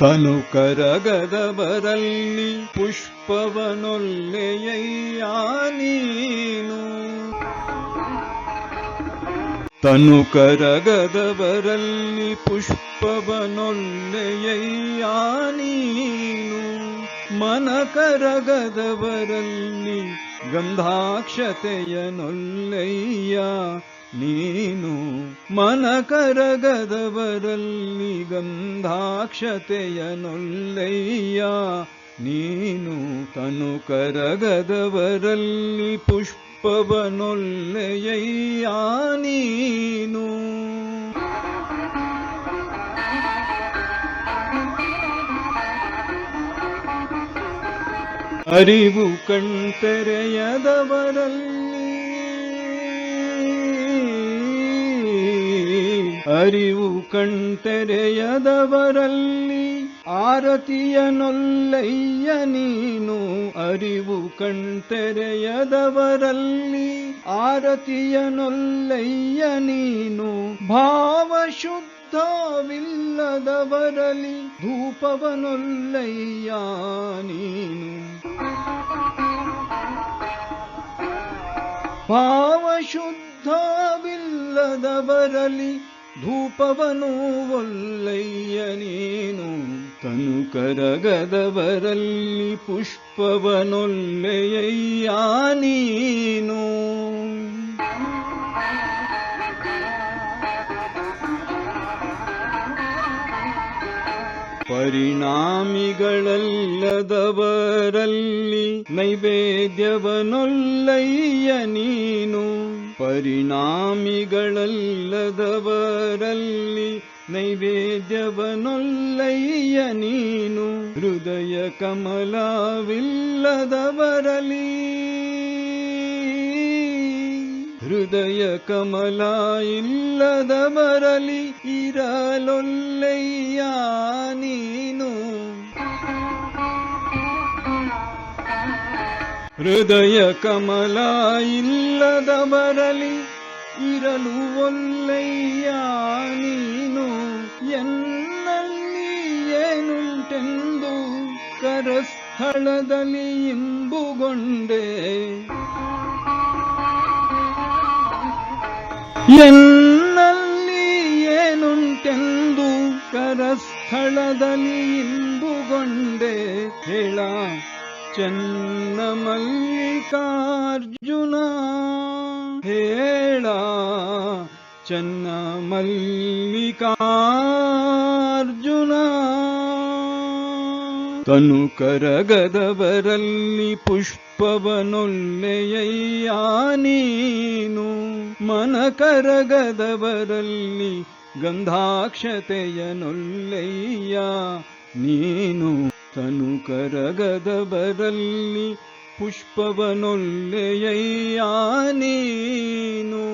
ತನು ಕರಗದವರಲ್ಲಿ ಪುಷ್ಪವನೊಲ್ಲೆಯಯ್ಯ ನೀನು. ತನು ಕರಗದವರಲ್ಲಿ ಪುಷ್ಪವನೊಲ್ಲೆಯಯ್ಯ ನೀನು. ಮನ ಕರಗದವರಲ್ಲಿ ಗಂಧಾಕ್ಷತೆಯನೊಲ್ಲೆಯ್ಯ ನೀನು ಮನ ಕರಗದವರಲ್ಲಿ ಗಂಧಾಕ್ಷತೆಯನೊಲ್ಲೆಯ್ಯ ನೀನು ತನು ಕರಗದವರಲ್ಲಿ ಪುಷ್ಪವನೊಲ್ಲೆಯಯ್ಯ ನೀನು ಅರಿವು ಕಣ್ತೆರೆಯದವರಲ್ಲಿ ಅರಿವು ಕಣ್ತೆರೆಯದವರಲ್ಲಿ ಆರತಿಯನೊಲ್ಲಯ್ಯ ನೀನು ಅರಿವು ಕಣ್ತೆರೆಯದವರಲ್ಲಿ ಆರತಿಯನೊಲ್ಲಯ್ಯ ನೀನು ಭಾವಶುದ್ಧವಿಲ್ಲದವರಲ್ಲಿ ಧೂಪವನೊಲ್ಲಯ್ಯ ನೀನು. ಭಾವಶುದ್ಧವಿಲ್ಲದವರಲ್ಲಿ ಧೂಪವನು ಒಲ್ಲಯ್ಯ ನೀನು. ತನು ಕರಗದವರಲ್ಲಿ ಪುಷ್ಪವನೊಲ್ಲೆಯ್ಯ ನೀನು. ಪರಿಣಾಮಿಗಳಲ್ಲದವರಲ್ಲಿ ನೈವೇದ್ಯವನೊಲ್ಲಯ್ಯ ನೀನು. ಪರಿಣಾಮಿಗಳಲ್ಲದವರಲ್ಲಿ ನೈವೇದ್ಯವನೊಲ್ಲಯ್ಯ ನೀನು. ಹೃದಯ ಕಮಲವಿಲ್ಲದವರಲಿ ಹೃದಯ ಕಮಲ ಇಲ್ಲದವರಲಿ ಇರಲೊಲ್ಲಯ್ಯ ನೀನು. ಹೃದಯ ಕಮಲ ಇಲ್ಲದ ಬರಲಿ ಇರಲು ಒಲ್ಲಯ್ಯ ನೀನು, ಎನ್ನಲ್ಲಿ ಏನುಂಟೆಂದು ಕರಸ್ಥಳದಲ್ಲಿ ಇಂಬುಗೊಂಡೆ. ಎನ್ನಲ್ಲಿ ಏನುಂಟೆಂದು ಕರಸ್ಥಳದಲ್ಲಿ ಇಂಬುಗೊಂಡೆ. ಹೇಳ ಚನ್ನ ಮಲ್ಲಿಕಾರ್ಜುನ ಹೇಳ ಚನ್ನ ಮಲ್ಲಿಕಾರ್ಜುನ ತನು ಕರಗದವರಲ್ಲಿ ಪುಷ್ಪವನೊಲ್ಲೆಯಯ್ಯ ನೀನು ಮನ ಕರಗದವರಲ್ಲಿ ಗಂಧಾಕ್ಷತೆಯನೊಲ್ಲೆಯ್ಯ ನೀನು. ತನು ಕರಗದ ಬರಲ್ಲಿ ಪುಷ್ಪವನೊಲ್ಲೆಯಯ್ಯ ನೀನು.